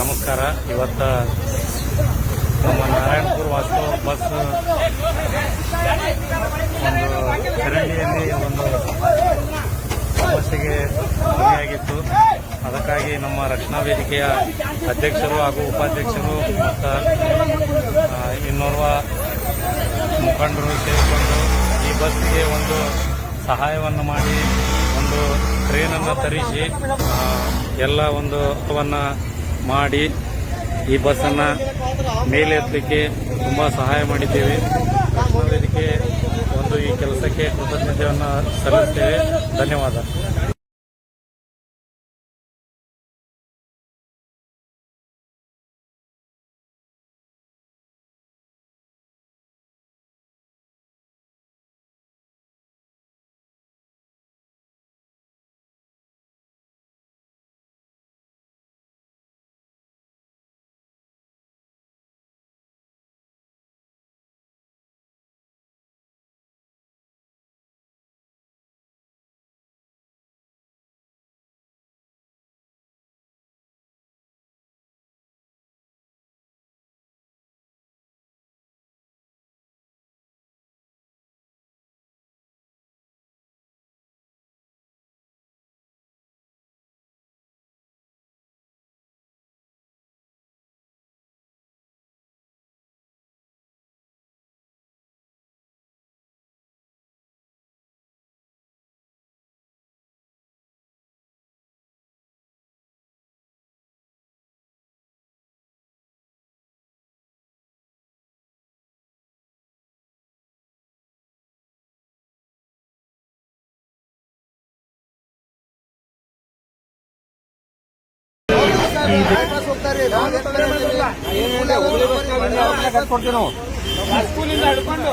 ನಮಸ್ಕಾರ. ಇವತ್ತ ನಮ್ಮ ನಾರಾಯಣಪುರ ವಾಸ್ತು ಬಸ್ ಒಂದು ಚರಂಡಿಯಲ್ಲಿ ಒಂದು ಸಮಸ್ಯೆಗೆ ಗುರಿಯಾಗಿತ್ತು. ಅದಕ್ಕಾಗಿ ನಮ್ಮ ರಕ್ಷಣಾ ವೇದಿಕೆಯ ಅಧ್ಯಕ್ಷರು ಹಾಗೂ ಉಪಾಧ್ಯಕ್ಷರು ಮತ್ತು ಇನ್ನೋರ್ವ ಮುಖಂಡರು ಸೇರಿಕೊಂಡು ಈ ಬಸ್ಸಿಗೆ ಒಂದು ಸಹಾಯವನ್ನು ಮಾಡಿ, ಒಂದು ಟ್ರೈನನ್ನು ತರಿಸಿ ಎಲ್ಲ ಒಂದು ಮಾಡಿ ಈ ಬಸ್ಸನ್ನು ಮೇಲೆ ಎತ್ತಲಿಕ್ಕೆ ತುಂಬ ಸಹಾಯ ಮಾಡಿದ್ದೇವೆ. ಇದಕ್ಕೆ ಒಂದು ಈ ಕೆಲಸಕ್ಕೆ ಕೃತಜ್ಞತೆಯನ್ನು ಸಲ್ಲಿಸ್ತೇವೆ. ಧನ್ಯವಾದ. ಸ್ಕೂಲಿಂದ ಹಿಡ್ಕೊಂಡು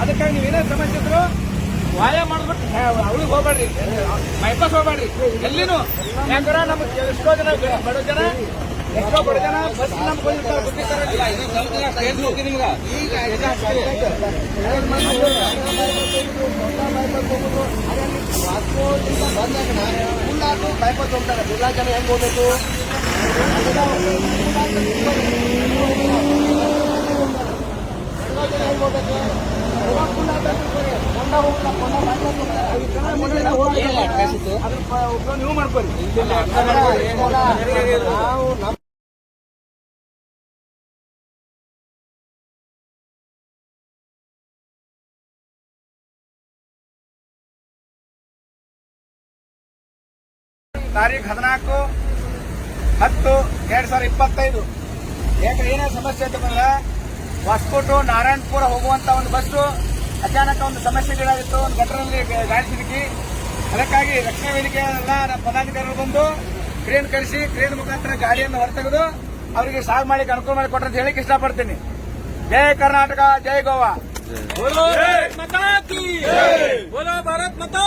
ಅದಕ್ಕಾಗಿ ನೀವೇನೇ ಸಮಸ್ಯೆ ಇದ್ರು ವಾಯ ಮಾಡ್ಬಿಟ್ಟು ಅವಳಿಗೆ ಹೋಗ್ಬೇಡ್ರಿ ಬೈಪಾಸ್ ಹೋಗ್ಬೇಡ್ರಿ. ಎಲ್ಲಿನೂ. ಯಾಕಂದ್ರೆ ನಮ್ಗೆ ಎಷ್ಟೋ ಜನ ಬಡ ಜನ ಎಷ್ಟೋ ಬಡ ಜನ ಬಸ್ ನಮ್ಗೆ ಬಂದಿರ್ತಾರೆ ಬುದ್ಧಿ ತರಲಿಲ್ಲ ಈಗ ಬೈಪಾಸ್ ಹೋಗ್ತಾರೆ ಎಲ್ಲ ಜನ ಹೆಂಗ್ ಹೋಗ್ಬೇಕು ನೀವು ಮಾಡ್ಕೊರಿ. ನಾವು ನಮ್ಮ ತಾರೀಖು ಹದಿನಾಲ್ಕು ಹತ್ತು ಎರಡು ಸಾವಿರದ ಇಪ್ಪತ್ತೈದು. ಯಾಕೆ ಏನೇ ಸಮಸ್ಯೆ ಅಂತಂದ್ರೆ ಹೊಸಕೋಟು ಟು ನಾರಾಯಣಪುರ ಹೋಗುವಂತ ಒಂದು ಬಸ್ಸು ಅಚಾನಕ ಒಂದು ಸಮಸ್ಯೆಗಳಾಗಿತ್ತು ಒಂದು ಘಟನೆಯಲ್ಲಿ ಗಾಡಿ ಸಿಲುಕಿ. ಅದಕ್ಕಾಗಿ ರಕ್ಷಣಾ ವೇದಿಕೆ ನಮ್ಮ ಪದಾಧಿಕಾರಿಗಳು ಬಂದು ಕ್ರೇನ್ ಕಳಿಸಿ ಕ್ರೇನ್ ಮುಖಾಂತರ ಗಾಡಿಯನ್ನು ಹೊರತೆಗೆದು ಅವರಿಗೆ ಸಾಗ್ ಮಾಡಿ ಅನುಕೂಲ ಮಾಡಿ ಕೊಟ್ಟರೆ ಅಂತ ಹೇಳಿಕ್ಕೆ ಇಷ್ಟಪಡ್ತೀನಿ ಜಯ ಕರ್ನಾಟಕ ಜೈ ಗೋವಾ. ಭಾರತ್ ಮತಾ